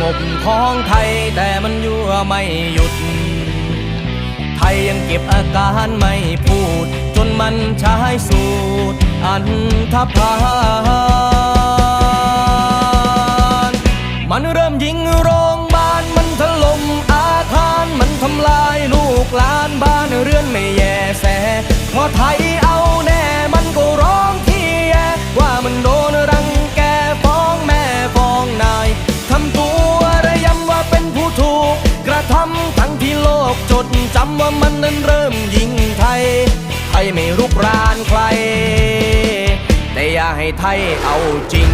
งบของไทยแต่มันยั่วไม่หยุด ไทยยังเก็บอาการไม่พูด จนมันใช้สูตร อันธพาลมันเริ่มยิงโรงบาลมันถล่มอาคาร มันทำลายลูกหลานบ้านเรือนไม่แย่แสเพราะไทยำว่ามันนั้นเริ่มยิงไทย ไทยไม่รุกรานใคร แต่อย่าให้ไทยเอาจริง